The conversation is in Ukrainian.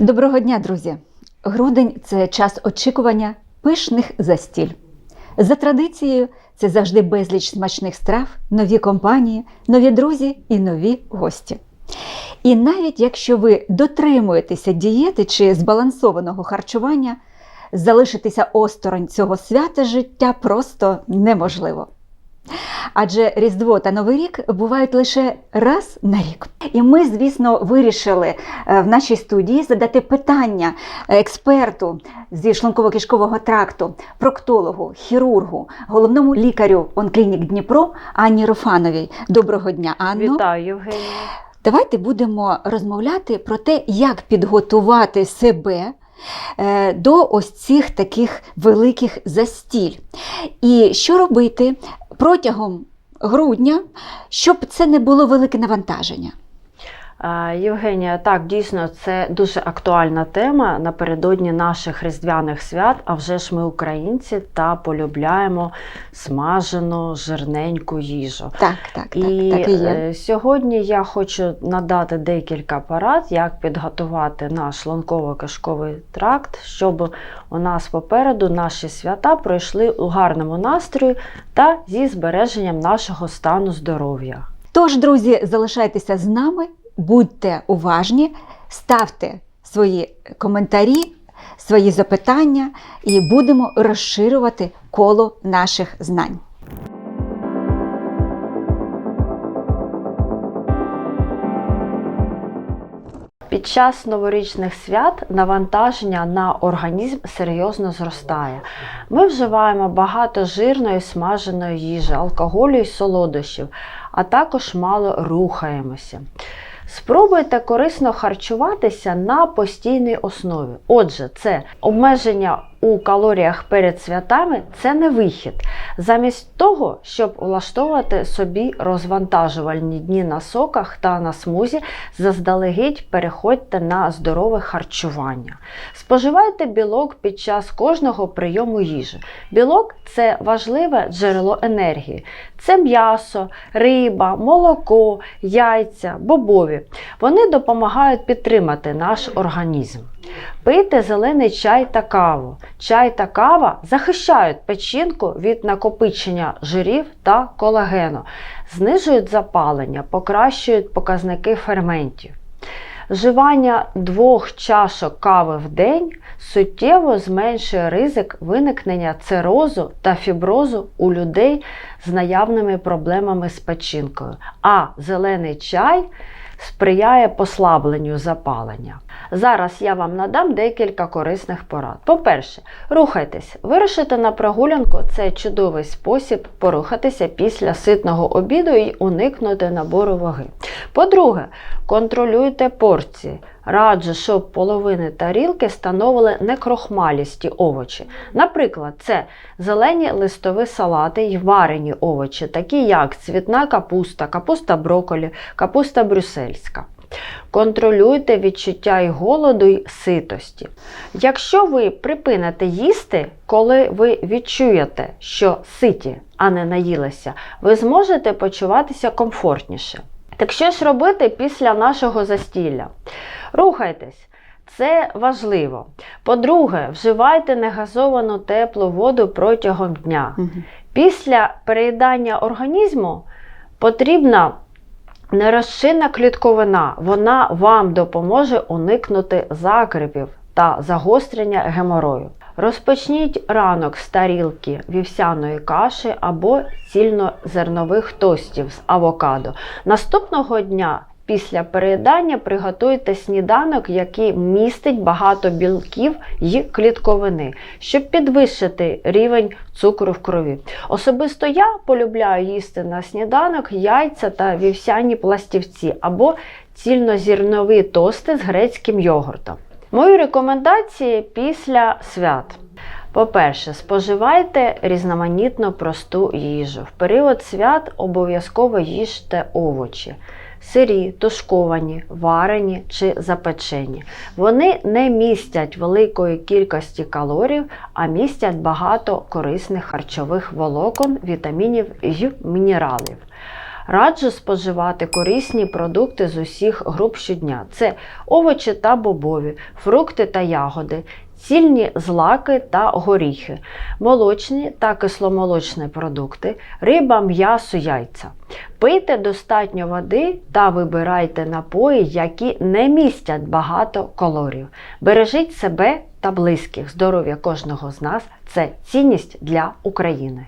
Доброго дня, друзі! Грудень це час очікування пишних застіль. За традицією, це завжди безліч смачних страв, нові компанії, нові друзі і нові гості. І навіть якщо ви дотримуєтеся дієти чи збалансованого харчування, залишитися осторонь цього свята життя просто неможливо. Адже Різдво та Новий рік бувають лише раз на рік. І ми, звісно, вирішили е, в нашій студії задати питання експерту зі шлунково-кишкового тракту, проктологу, хірургу, головному лікарю Онклінік Дніпро Анні Руфановій. Доброго дня, Анно. Вітаю, Євгенія. Давайте будемо розмовляти про те, як підготувати себе е, до ось цих таких великих застіль. І що робити протягом грудня, щоб це не було велике навантаження. Е, Євгенія, так, дійсно, це дуже актуальна тема напередодні наших різдвяних свят. А вже ж ми українці та полюбляємо смажену жирненьку їжу. Так, так, так, І, так і є. е, сьогодні я хочу надати декілька порад, як підготувати наш шлунково-кишковий тракт, щоб у нас попереду наші свята пройшли у гарному настрої та зі збереженням нашого стану здоров'я. Тож, друзі, залишайтеся з нами, будьте уважні, ставте свої коментарі, свої запитання і будемо розширювати коло наших знань. Під час новорічних свят навантаження на організм серйозно зростає. Ми вживаємо багато жирної смаженої їжі, алкоголю і солодощів, а також мало рухаємося. Спробуйте корисно харчуватися на постійній основі. Отже, це обмеження у калоріях перед святами це не вихід. Замість того, щоб влаштовувати собі розвантажувальні дні на соках та на смузі, заздалегідь переходьте на здорове харчування. Споживайте білок під час кожного прийому їжі. Білок це важливе джерело енергії. Це м'ясо, риба, молоко, яйця, бобові. Вони допомагають підтримати наш організм. Пийте зелений чай та каву. Чай та кава захищають печінку від накопичення жирів та колагену, знижують запалення, покращують показники ферментів. Вживання двох чашок кави в день суттєво зменшує ризик виникнення цирозу та фіброзу у людей з наявними проблемами з печінкою, а зелений чай сприяє послабленню запалення. Зараз я вам надам декілька корисних порад. По-перше, рухайтесь. Вирушити на прогулянку це чудовий спосіб порухатися після ситного обіду і уникнути набору ваги. По-друге, контролюйте порції. Раджу, щоб половини тарілки становили некрохмалісті овочі. Наприклад, це зелені листові салати й варені овочі, такі як цвітна капуста, капуста брокколі, капуста брюссельська. Контролюйте відчуття і голоду й ситості. Якщо ви припините їсти, коли ви відчуєте, що ситі, а не наїлися, ви зможете почуватися комфортніше. Так що ж робити після нашого застілля? Рухайтесь. Це важливо. По-друге, вживайте негазовану теплу воду протягом дня. Після переїдання організму потрібна нерозчинна клітковина. Вона вам допоможе уникнути закрипів та загострення геморою. Розпочніть ранок з тарілки вівсяної каші або цільнозернових тостів з авокадо. Наступного дня після переїдання приготуйте сніданок, який містить багато білків і клітковини, щоб підвищити рівень цукру в крові. Особисто я полюбляю їсти на сніданок яйця та вівсяні пластівці або цільнозірнові тости з грецьким йогуртом. Мої рекомендації після свят. По-перше, споживайте різноманітну просту їжу. В період свят обов'язково їжте овочі. Сирі, тушковані, варені чи запечені. Вони не містять великої кількості калорій, а містять багато корисних харчових волокон, вітамінів і мінералів. Раджу споживати корисні продукти з усіх груп щодня: це овочі та бобові, фрукти та ягоди, цільні злаки та горіхи, молочні та кисломолочні продукти, риба, м'ясо, яйця. Пийте достатньо води та вибирайте напої, які не містять багато калорій. Бережіть себе та близьких. Здоров'я кожного з нас це цінність для України.